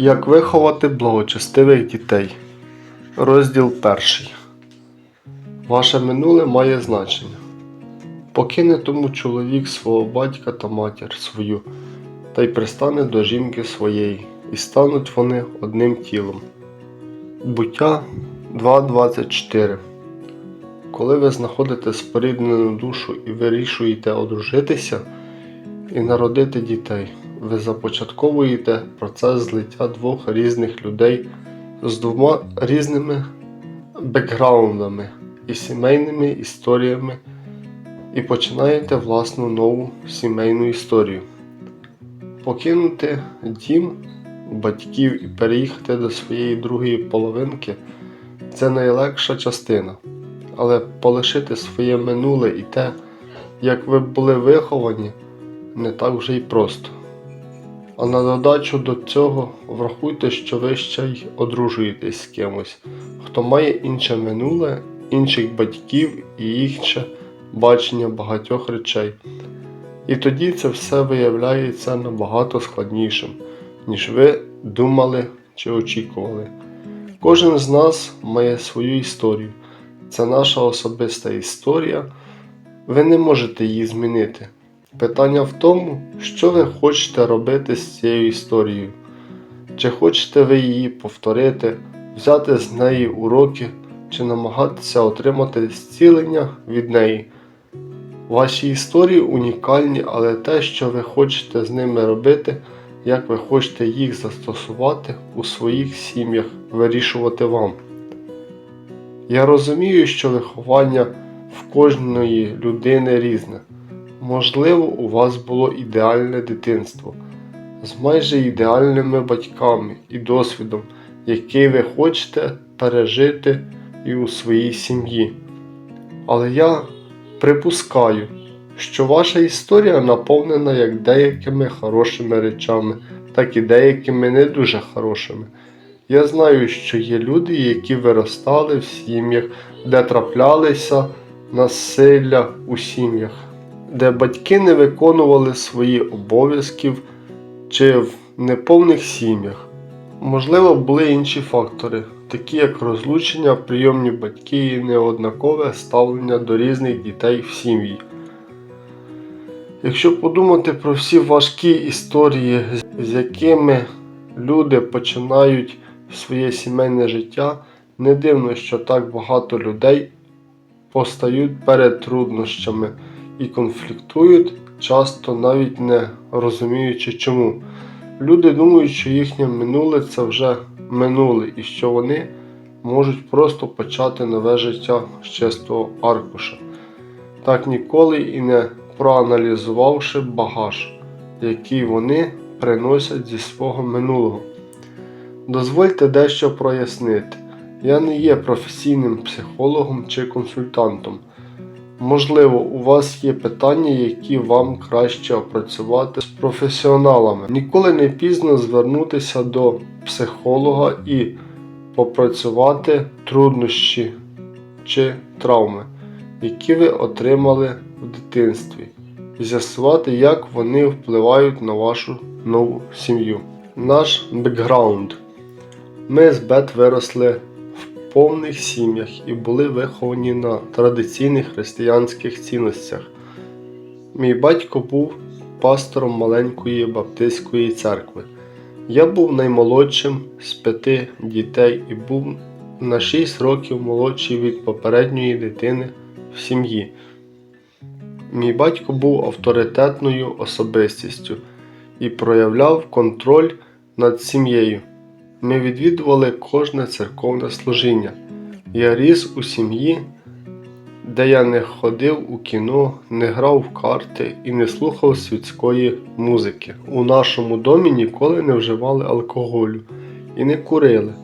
Як виховати благочестивих дітей. Розділ перший. Ваше минуле має значення. Покине тому чоловік свого батька та матір свою, та й пристане до жінки своєї, і стануть вони одним тілом. Буття 2.24 Коли ви знаходите споріднену душу і вирішуєте одружитися і народити дітей, ви започатковуєте процес злиття двох різних людей з двома різними бекграундами і сімейними історіями, і починаєте власну нову сімейну історію. Покинути дім батьків і переїхати до своєї другої половинки це найлегша частина. Але полишити своє минуле і те, як ви були виховані, не так вже й просто. А на додачу до цього врахуйте, що ви ще й одружуєтесь з кимось, хто має інше минуле, інших батьків і інше бачення багатьох речей. І тоді це все виявляється набагато складнішим, ніж ви думали чи очікували. Кожен з нас має свою історію. Це наша особиста історія. Ви не можете її змінити. Питання в тому, що ви хочете робити з цією історією. Чи хочете ви її повторити, взяти з неї уроки, чи намагатися отримати зцілення від неї. Ваші історії унікальні, але те, що ви хочете з ними робити, як ви хочете їх застосувати у своїх сім'ях, вирішувати вам. Я розумію, що виховання в кожної людини різне. Можливо, у вас було ідеальне дитинство з майже ідеальними батьками і досвідом, який ви хочете пережити і у своїй сім'ї. Але я припускаю, що ваша історія наповнена як деякими хорошими речами, так і деякими не дуже хорошими. Я знаю, що є люди, які виростали в сім'ях, де траплялися насилля у сім'ях, де батьки не виконували свої обов'язків чи в неповних сім'ях. Можливо, були інші фактори, такі як розлучення, прийомні батьки і неоднакове ставлення до різних дітей в сім'ї. Якщо подумати про всі важкі історії, з якими люди починають своє сімейне життя, не дивно, що так багато людей постають перед труднощами і конфліктують, часто навіть не розуміючи чому. Люди думають, що їхнє минуле це вже минуле і що вони можуть просто почати нове життя з чистого аркуша, так ніколи і не проаналізувавши багаж, який вони приносять зі свого минулого. Дозвольте дещо прояснити. Я не є професійним психологом чи консультантом. Можливо, у вас є питання, які вам краще опрацювати з професіоналами. Ніколи не пізно звернутися до психолога і попрацювати труднощі чи травми, які ви отримали в дитинстві, і з'ясувати, як вони впливають на вашу нову сім'ю. Наш бекграунд. Ми з Бет виросли повних сім'ях і були виховані на традиційних християнських цінностях. Мій батько був пастором маленької баптистської церкви. Я був наймолодшим з п'яти дітей і був на 6 років молодший від попередньої дитини в сім'ї. Мій батько був авторитетною особистістю і проявляв контроль над сім'єю. Ми відвідували кожне церковне служіння. Я ріс у сім'ї, де я не ходив у кіно, не грав в карти і не слухав світської музики. У нашому домі ніколи не вживали алкоголю і не курили.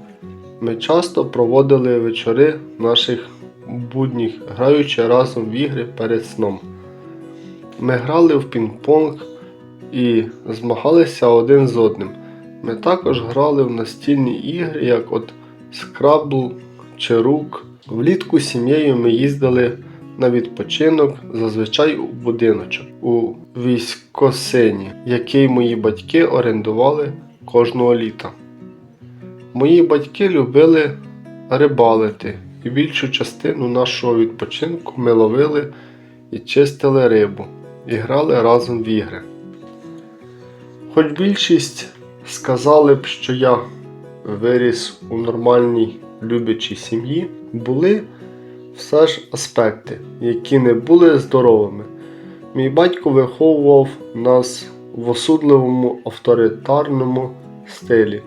Ми часто проводили вечори наших будніх, граючи разом в ігри перед сном. Ми грали в пінг-понг і змагалися один з одним. Ми також грали в настільні ігри, як от Scrabble чи Рук. Влітку з сім'єю ми їздили на відпочинок, зазвичай у будиночок у військосині, який мої батьки орендували кожного літа. Мої батьки любили рибалити, і більшу частину нашого відпочинку ми ловили і чистили рибу, і грали разом в ігри. Хоч більшість сказали б, що я виріс у нормальній любячій сім'ї, були все ж аспекти, які не були здоровими. Мій батько виховував нас в осудливому авторитарному стилі.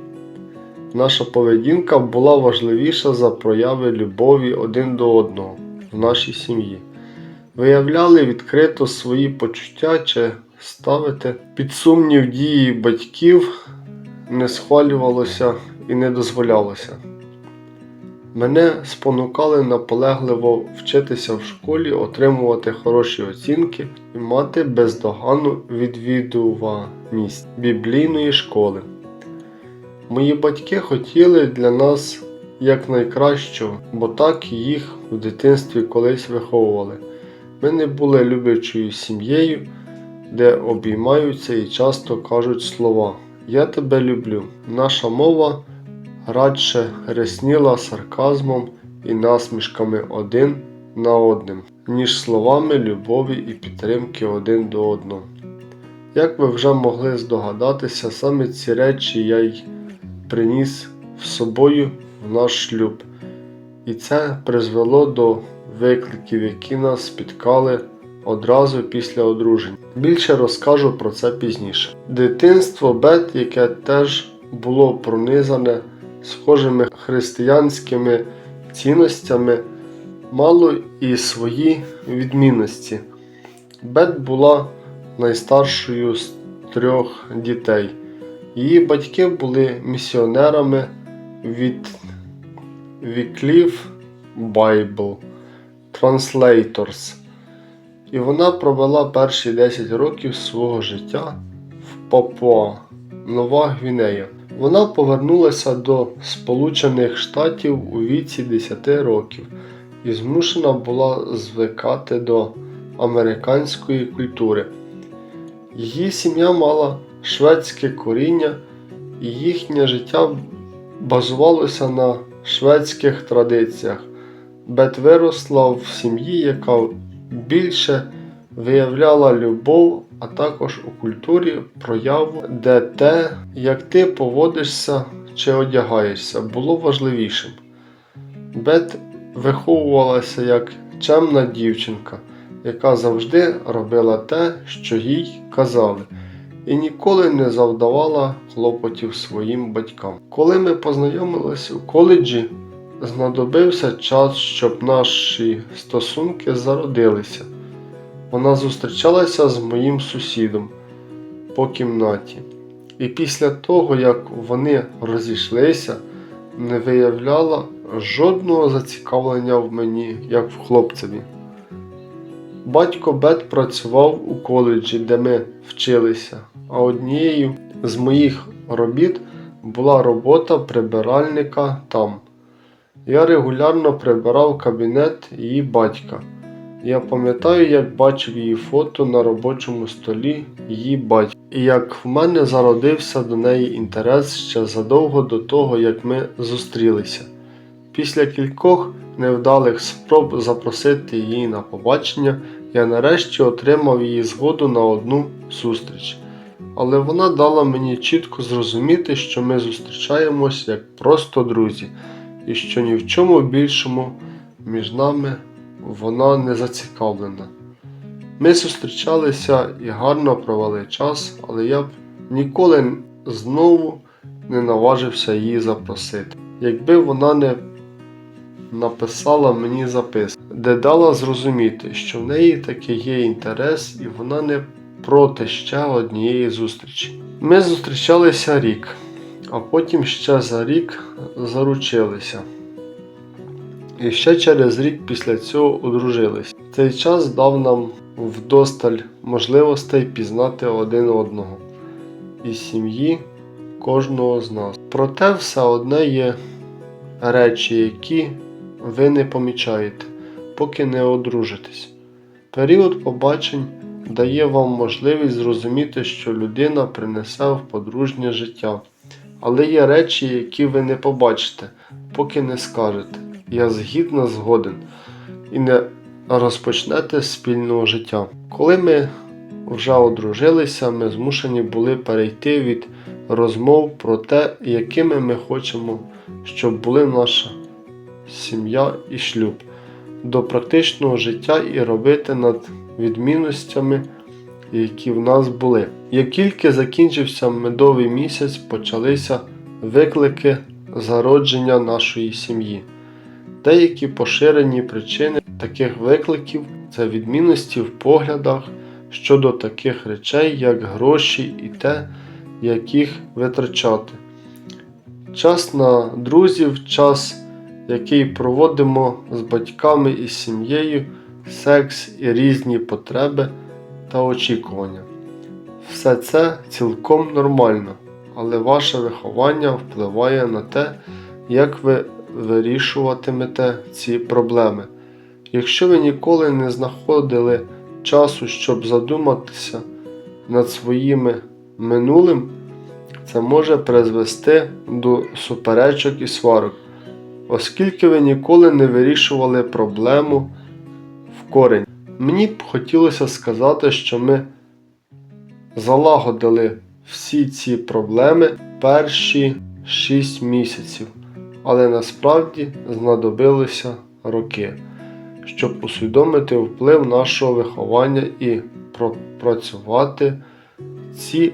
Наша поведінка була важливіша за прояви любові один до одного в нашій сім'ї. Виявляли відкрито свої почуття чи ставити під сумнів дії батьків не схвалювалося і не дозволялося. Мене спонукали наполегливо вчитися в школі, отримувати хороші оцінки і мати бездоганну відвідуваність біблійної школи. Мої батьки хотіли для нас якнайкращого, бо так їх в дитинстві колись виховували. Ми не були люблячою сім'єю, де обіймаються і часто кажуть слова Я тебе люблю. Наша мова радше рясніла сарказмом і насмішками один на одним, ніж словами любові і підтримки один до одного. Як ви вже могли здогадатися, саме ці речі я й приніс з собою в наш шлюб, і це призвело до викликів, які нас спіткали одразу після одруження. Більше розкажу про це пізніше. Дитинство Бет, яке теж було пронизане схожими християнськими цінностями, мало і свої відмінності. Бет була найстаршою з трьох дітей. Її батьки були місіонерами від Wycliffe Bible Translators, і вона провела перші 10 років свого життя в Папуа, Нова Гвінея. Вона повернулася до Сполучених Штатів у віці 10 років і змушена була звикати до американської культури. Її сім'я мала шведське коріння, і їхнє життя базувалося на шведських традиціях. Бет виросла в сім'ї, яка більше виявляла любов, а також у культурі прояву, де те, як ти поводишся чи одягаєшся, було важливішим. Бет виховувалася як чемна дівчинка, яка завжди робила те, що їй казали, і ніколи не завдавала хлопотів своїм батькам. Коли ми познайомилися у коледжі, знадобився час, щоб наші стосунки зародилися. Вона зустрічалася з моїм сусідом по кімнаті. І після того, як вони розійшлися, не виявляла жодного зацікавлення в мені, як в хлопцеві. Батько Бет працював у коледжі, де ми вчилися, а однією з моїх робіт була робота прибиральника там. Я регулярно прибирав кабінет її батька. Я пам'ятаю, як бачив її фото на робочому столі її батька, і як в мене зародився до неї інтерес ще задовго до того, як ми зустрілися. Після кількох невдалих спроб запросити її на побачення, я нарешті отримав її згоду на одну зустріч. Але вона дала мені чітко зрозуміти, що ми зустрічаємось як просто друзі, і що ні в чому більшому між нами вона не зацікавлена. Ми зустрічалися і гарно провели час, але я б ніколи знову не наважився її запросити. Якби вона не написала мені записку, де дала зрозуміти, що в неї таки є інтерес і вона не проти ще однієї зустрічі. Ми зустрічалися рік, а потім ще за рік заручилися. І ще через рік після цього одружились. Цей час дав нам вдосталь можливостей пізнати один одного і сім'ї кожного з нас. Проте все одне є речі, які ви не помічаєте, поки не одружитесь. Період побачень дає вам можливість зрозуміти, що людина принесе в подружнє життя Але є речі, які ви не побачите, поки не скажете. Я згідно згоден і не розпочнете спільного життя. Коли ми вже одружилися, ми змушені були перейти від розмов про те, якими ми хочемо, щоб були наша сім'я і шлюб, до практичного життя і робити над відмінностями, які в нас були. Як тільки закінчився медовий місяць, почалися виклики зародження нашої сім'ї. Деякі поширені причини таких викликів це відмінності в поглядах щодо таких речей, як гроші і те, як їх витрачати. Час на друзів, час, який проводимо з батьками і сім'єю, секс і різні потреби та очікування. Все це цілком нормально, але ваше виховання впливає на те, як ви вирішуватимете ці проблеми. Якщо ви ніколи не знаходили часу, щоб задуматися над своїм минулим, це може призвести до суперечок і сварок, оскільки ви ніколи не вирішували проблему в корень. Мені б хотілося сказати, що ми залагодили всі ці проблеми перші 6 місяців, але насправді знадобилося роки, щоб усвідомити вплив нашого виховання і пропрацювати ці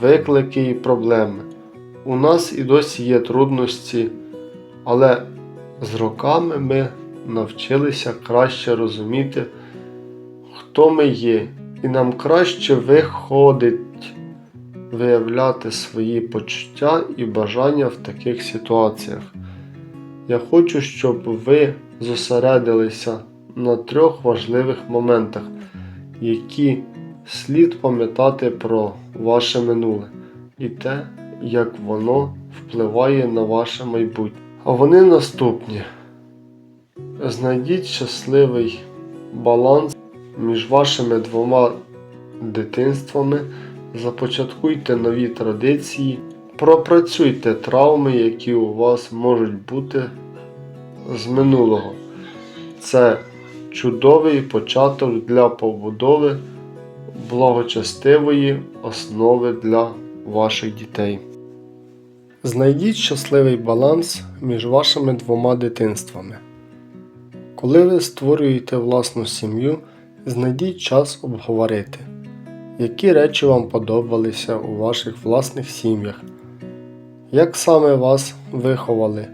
виклики і проблеми. У нас і досі є трудності, але з роками ми навчилися краще розуміти, хто ми є, і нам краще виходить виявляти свої почуття і бажання в таких ситуаціях. Я хочу, щоб ви зосередилися на трьох важливих моментах, які слід пам'ятати про ваше минуле і те, як воно впливає на ваше майбутнє. А вони наступні. Знайдіть щасливий баланс між вашими двома дитинствами, започаткуйте нові традиції, пропрацюйте травми, які у вас можуть бути з минулого. Це чудовий початок для побудови благочестивої основи для ваших дітей. Знайдіть щасливий баланс між вашими двома дитинствами. Коли ви створюєте власну сім'ю, знайдіть час обговорити, які речі вам подобалися у ваших власних сім'ях, як саме вас виховали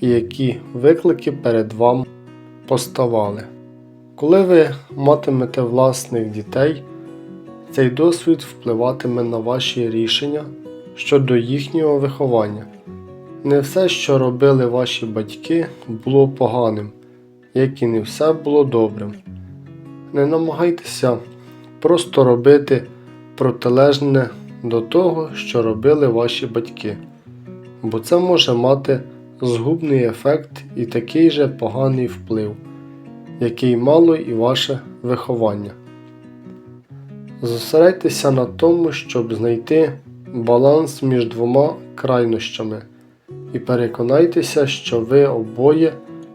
і які виклики перед вами поставали. Коли ви матимете власних дітей, цей досвід впливатиме на ваші рішення щодо їхнього виховання. Не все, що робили ваші батьки, було поганим, як і не все було добрим. Не намагайтеся просто робити протилежне до того, що робили ваші батьки, бо це може мати згубний ефект і такий же поганий вплив, який мало і ваше виховання. Зосередьтеся на тому, щоб знайти баланс між двома крайнощами, і переконайтеся, що ви обоє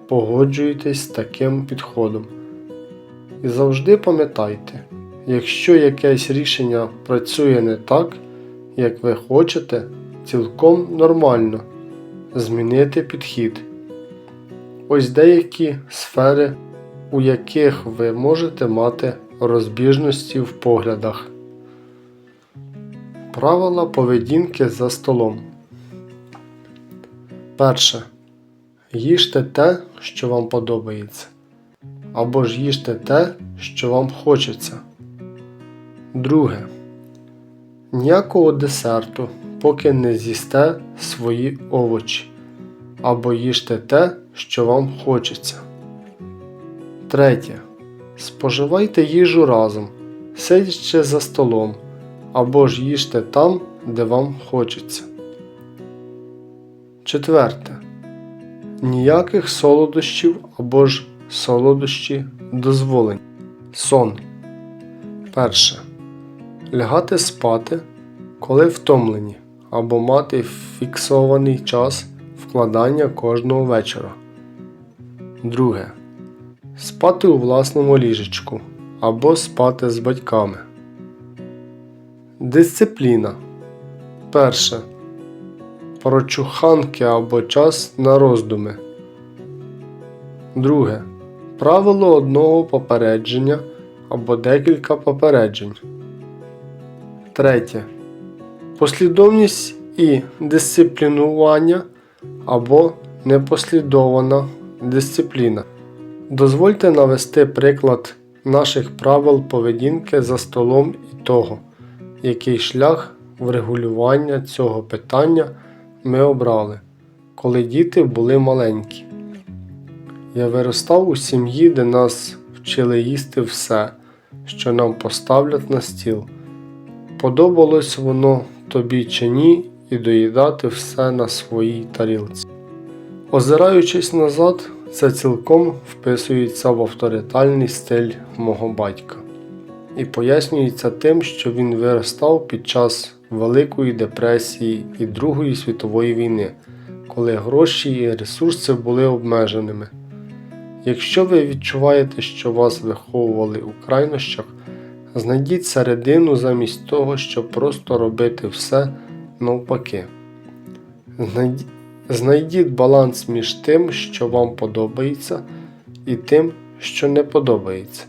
погоджуєтесь з таким підходом. І завжди пам'ятайте, якщо якесь рішення працює не так, як ви хочете, цілком нормально змінити підхід. Ось деякі сфери, у яких ви можете мати розбіжності в поглядах. Правила поведінки за столом. Перше. Їжте те, що вам подобається. Або ж їжте те, що вам хочеться. Друге. Ніякого десерту, поки не з'їсте свої овочі. Або їжте те, що вам хочеться. Третє. Споживайте їжу разом, сидячи за столом, або ж їжте там, де вам хочеться. Четверте. Ніяких солодощів або ж солодощі дозволені. Сон. Перше. Лягати спати, коли втомлені, або мати фіксований час вкладання кожного вечора. Друге. Спати у власному ліжечку або спати з батьками. Дисципліна. Перше. Прочуханки або час на роздуми. Друге. Правило одного попередження або декілька попереджень. Третє. Послідовність і дисциплінування або непослідована дисципліна. Дозвольте навести приклад наших правил поведінки за столом і того, який шлях врегулювання цього питання ми обрали, коли діти були маленькі. Я виростав у сім'ї, де нас вчили їсти все, що нам поставлять на стіл. Подобалось воно тобі чи ні, і доїдати все на своїй тарілці. Озираючись назад, це цілком вписується в авторитальний стиль мого батька і пояснюється тим, що він виростав під час Великої депресії і Другої світової війни, коли гроші і ресурси були обмеженими. Якщо ви відчуваєте, що вас виховували у крайнощах, знайдіть середину замість того, щоб просто робити все навпаки. Знайдіть баланс між тим, що вам подобається, і тим, що не подобається.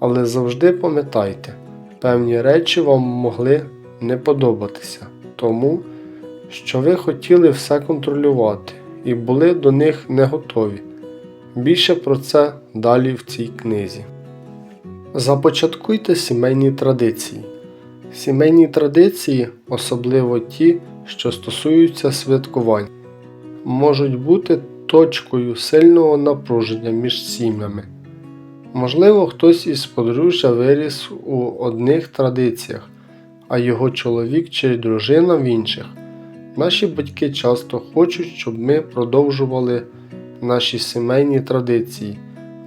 Але завжди пам'ятайте, певні речі вам могли не подобатися, тому що ви хотіли все контролювати і були до них не готові. Більше про це далі в цій книзі. Започаткуйте сімейні традиції. Сімейні традиції, особливо ті, що стосуються святкувань можуть бути точкою сильного напруження між сім'ями. Можливо, хтось із подружжя виріс у одних традиціях, а його чоловік чи дружина в інших. Наші батьки часто хочуть, щоб ми продовжували наші сімейні традиції,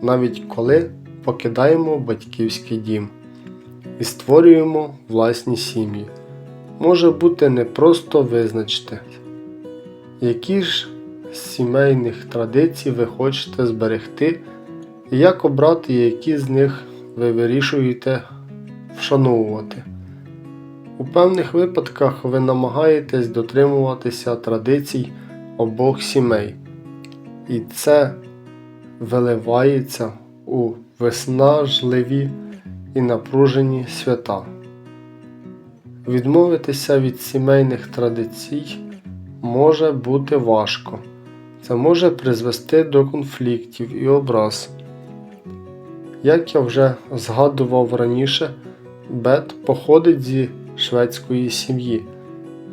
навіть коли покидаємо батьківський дім і створюємо власні сім'ї. Може бути не просто визначити, які ж сімейних традицій ви хочете зберегти, і як обрати, які з них ви вирішуєте вшановувати. У певних випадках ви намагаєтесь дотримуватися традицій обох сімей, і це виливається у виснажливі і напружені свята. Відмовитися від сімейних традицій може бути важко. Це може призвести до конфліктів і образ. Як я вже згадував раніше, Бет походить зі шведської сім'ї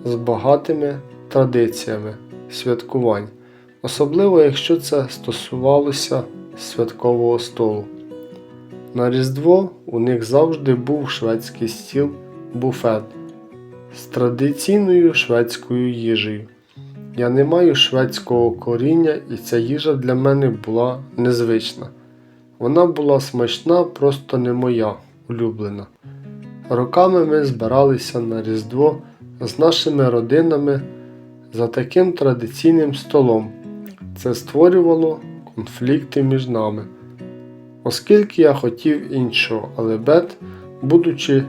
з багатими традиціями святкувань, особливо якщо це стосувалося святкового столу. На Різдво у них завжди був шведський стіл буфет з традиційною шведською їжею. Я не маю шведського коріння, і ця їжа для мене була незвична. Вона була смачна, просто не моя улюблена. Роками ми збиралися на Різдво з нашими родинами за таким традиційним столом. Це створювало конфлікти між нами. Оскільки я хотів іншого, але Бет, будучи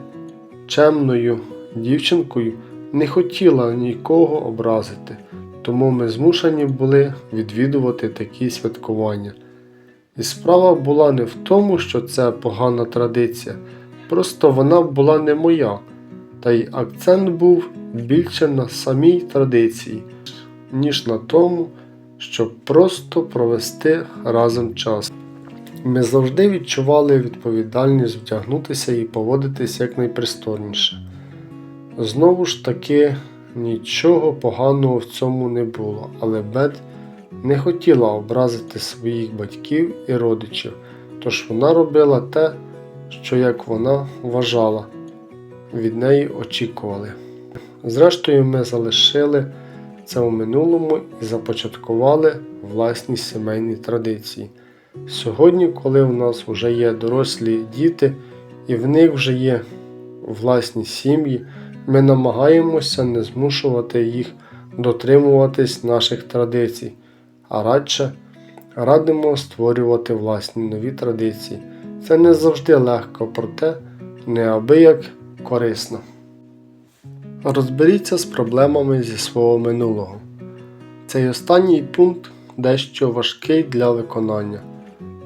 чемною дівчинкою, не хотіла нікого образити, тому ми змушені були відвідувати такі святкування. І справа була не в тому, що це погана традиція, просто вона була не моя, та й акцент був більше на самій традиції, ніж на тому, щоб просто провести разом час. Ми завжди відчували відповідальність вдягнутися і поводитись якнайпристойніше. Знову ж таки, нічого поганого в цьому не було, але Бет не хотіла образити своїх батьків і родичів, тож вона робила те, що, як вона вважала, від неї очікували. Зрештою, ми залишили це у минулому і започаткували власні сімейні традиції. Сьогодні, коли у нас вже є дорослі діти і в них вже є власні сім'ї, Ми намагаємося не змушувати їх дотримуватись наших традицій, а радше радимо створювати власні нові традиції. Це не завжди легко, проте неабияк корисно. Розберіться з проблемами зі свого минулого. Цей останній пункт дещо важкий для виконання,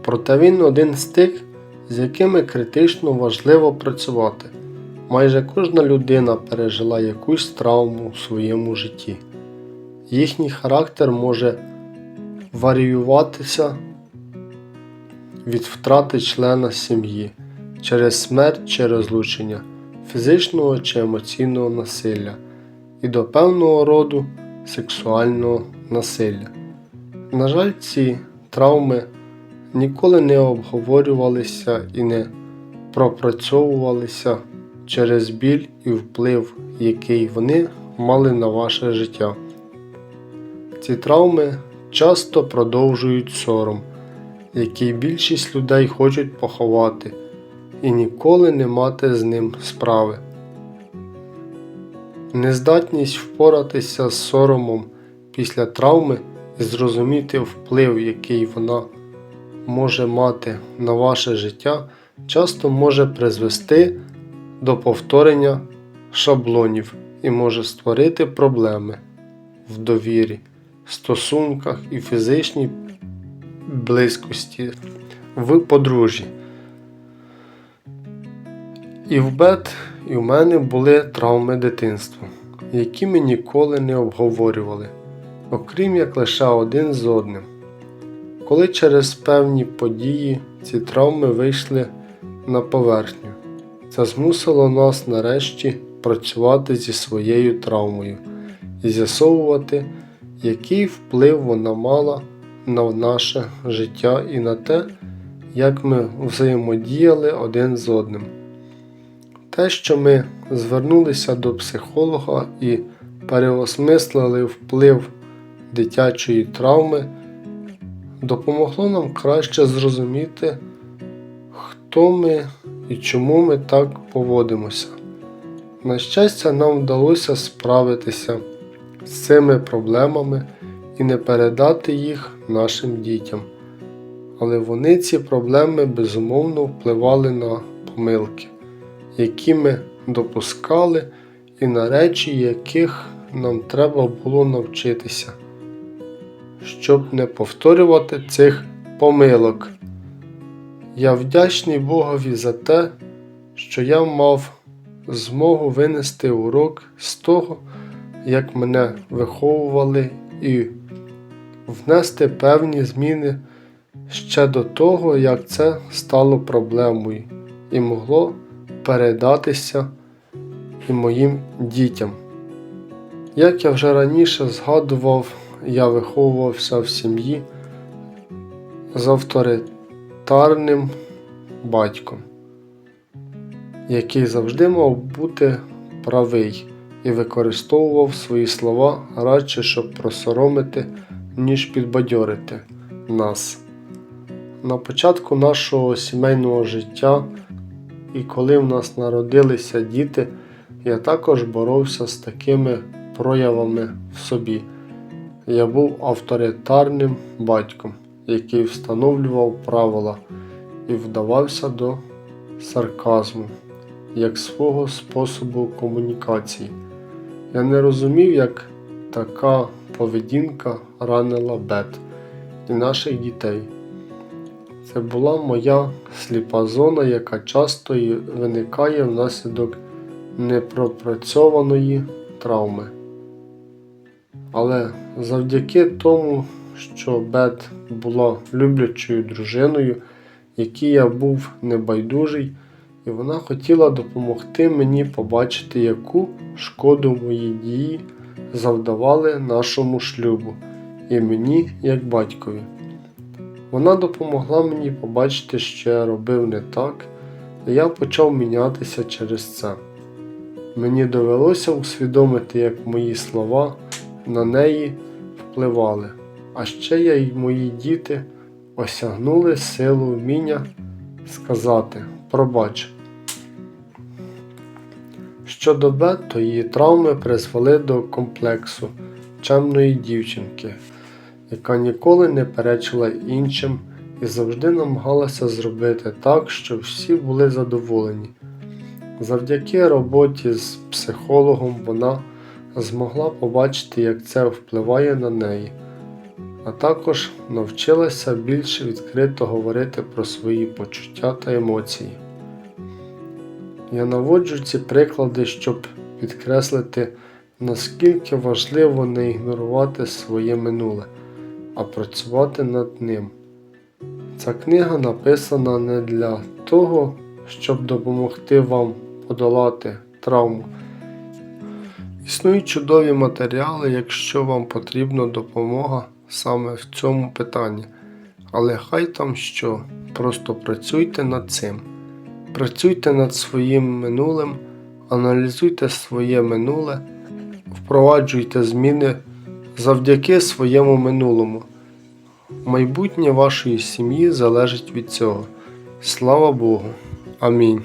проте він один з тих, з якими критично важливо працювати. Майже кожна людина пережила якусь травму у своєму житті. Їхній характер може варіюватися від втрати члена сім'ї через смерть чи розлучення, фізичного чи емоційного насилля і до певного роду сексуального насилля. На жаль, ці травми ніколи не обговорювалися і не пропрацьовувалися через біль і вплив, який вони мали на ваше життя. Ці травми часто продовжують сором, який більшість людей хочуть поховати і ніколи не мати з ним справи. Нездатність впоратися з соромом після травми і зрозуміти вплив, який вона може мати на ваше життя, часто може призвести до повторення шаблонів і може створити проблеми в довірі, стосунках і фізичній близькості в подружжі. І в Бет, і в мене були травми дитинства, які ми ніколи не обговорювали, окрім як лише один з одним. Коли через певні події ці травми вийшли на поверхню, це змусило нас нарешті працювати зі своєю травмою і з'ясовувати, який вплив вона мала на наше життя і на те, як ми взаємодіяли один з одним. Те, що ми звернулися до психолога і переосмислили вплив дитячої травми, допомогло нам краще зрозуміти, хто ми і чому ми так поводимося. На щастя, нам вдалося справитися з цими проблемами і не передати їх нашим дітям. Але вони ці проблеми безумовно впливали на помилки, які ми допускали, і на речі, яких нам треба було навчитися, щоб не повторювати цих помилок. Я вдячний Богові за те, що я мав змогу винести урок з того, як мене виховували, і внести певні зміни ще до того, як це стало проблемою і могло передатися і моїм дітям. Як я вже раніше згадував, я виховувався в сім'ї з авторитарним батьком, який завжди мав бути правий і використовував свої слова радше, щоб просоромити, ніж підбадьорити нас. На початку нашого сімейного життя, і коли в нас народилися діти, я також боровся з такими проявами в собі. Я був авторитарним батьком, який встановлював правила і вдавався до сарказму як свого способу комунікації. Я не розумів, як така поведінка ранила Бет і наших дітей. Це була моя сліпа зона, яка часто виникає внаслідок непропрацьованої травми. Але завдяки тому, що Бет була люблячою дружиною, якій я був небайдужий, і вона хотіла допомогти мені побачити, яку шкоду мої дії завдавали нашому шлюбу і мені як батькові. Вона допомогла мені побачити, що я робив не так, і я почав мінятися через це. Мені довелося усвідомити, як мої слова на неї впливали, а ще я й мої діти осягнули силу вміння сказати пробач. щодо Бет, то її травми призвели до комплексу чемної дівчинки, яка ніколи не перечила іншим і завжди намагалася зробити так, щоб всі були задоволені. Завдяки роботі з психологом вона змогла побачити, як це впливає на неї, а також навчилася більше відкрито говорити про свої почуття та емоції. Я наводжу ці приклади, щоб підкреслити, наскільки важливо не ігнорувати своє минуле, а працювати над ним. Ця книга написана не для того, щоб допомогти вам подолати травму. Існують чудові матеріали, якщо вам потрібна допомога саме в цьому питанні. Але хай там що, просто працюйте над цим. Працюйте над своїм минулим, аналізуйте своє минуле, впроваджуйте зміни завдяки своєму минулому. Майбутнє вашої сім'ї залежить від цього. Слава Богу. Амінь.